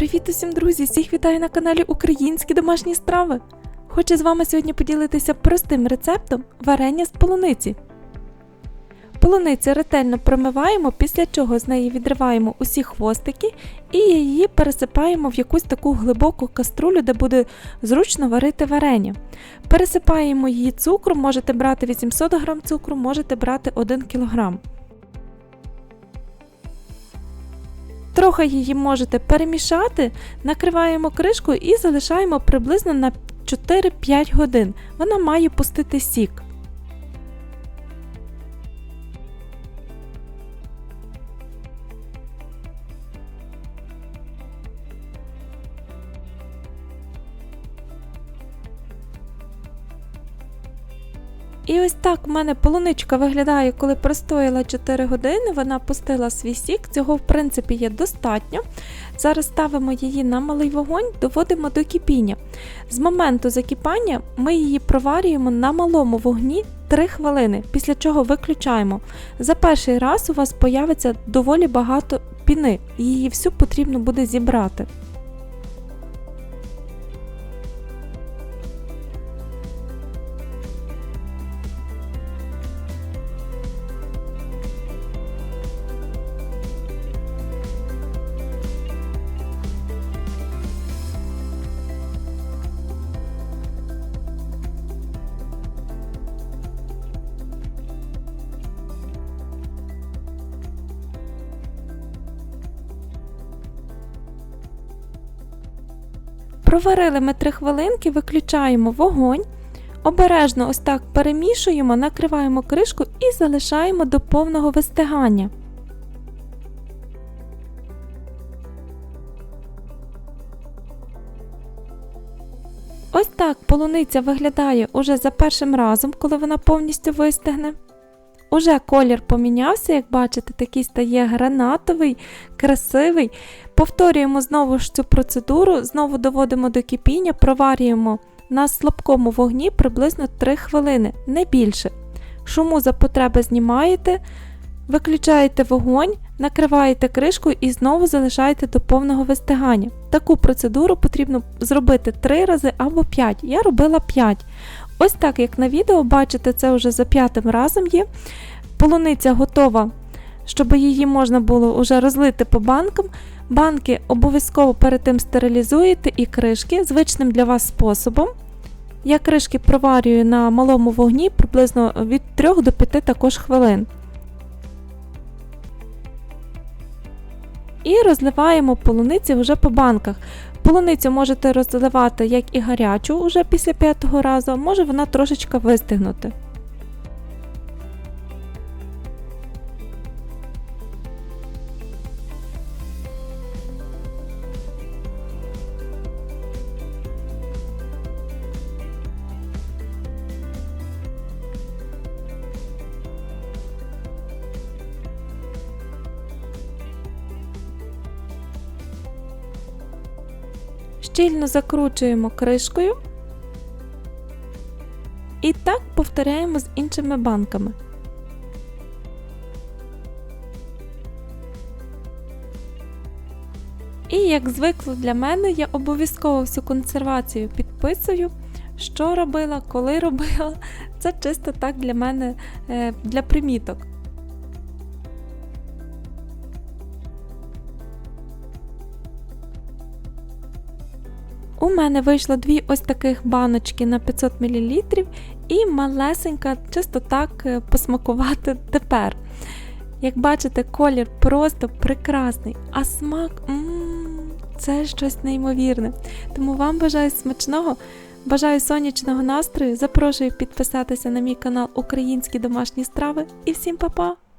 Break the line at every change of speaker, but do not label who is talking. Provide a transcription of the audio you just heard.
Привіт усім, друзі! Всіх вітаю на каналі Українські домашні страви. Хочу з вами сьогодні поділитися простим рецептом варення з полуниці. Полуницю ретельно промиваємо, після чого з неї відриваємо усі хвостики і її пересипаємо в якусь таку глибоку каструлю, де буде зручно варити варення. Пересипаємо її цукром, можете брати 800 г цукру, можете брати 1 кг. Трохи її можете перемішати, накриваємо кришкою і залишаємо приблизно на 4-5 годин. Вона має пустити сік. І ось так в мене полуничка виглядає, коли простояла 4 години, вона пустила свій сік, цього в принципі є достатньо. Зараз ставимо її на малий вогонь, доводимо до кипіння. З моменту закипання ми її проварюємо на малому вогні 3 хвилини, після чого виключаємо. За перший раз у вас появиться доволі багато піни, її всю потрібно буде зібрати. Проварили ми 3 хвилинки, виключаємо вогонь. Обережно ось так перемішуємо, накриваємо кришку і залишаємо до повного вистигання. Ось так полуниця виглядає уже за першим разом, коли вона повністю вистигне. Уже колір помінявся, як бачите, такий стає гранатовий, красивий. Повторюємо знову ж цю процедуру, знову доводимо до кипіння, проварюємо на слабкому вогні приблизно 3 хвилини, не більше. Шуму за потреби знімаєте, виключаєте вогонь, накриваєте кришкою і знову залишаєте до повного вистигання. Таку процедуру потрібно зробити 3 рази або 5. Я робила 5. Ось так, як на відео, бачите, це вже за п'ятим разом є. Полуниця готова, щоб її можна було вже розлити по банкам. Банки обов'язково перед тим стерилізуєте і кришки звичним для вас способом. Я кришки проварюю на малому вогні приблизно від 3 до 5 також хвилин. І розливаємо полуниці вже по банках. Полуницю можете розливати як і гарячу уже після п'ятого разу, може вона трошечки вистигнути. Щільно закручуємо кришкою. І так повторяємо з іншими банками. І як звикло для мене, я обов'язково всю консервацію підписую, що робила, коли робила. Це чисто так для мене е, для приміток. У мене вийшло дві ось таких баночки на 500 мл і малесенька, чисто так е, посмакувати тепер. Як бачите, колір просто прекрасний, а смак м -м, це щось неймовірне. Тому вам бажаю смачного, бажаю сонячного настрою. Запрошую підписатися на мій канал Українські домашні страви і всім па-па!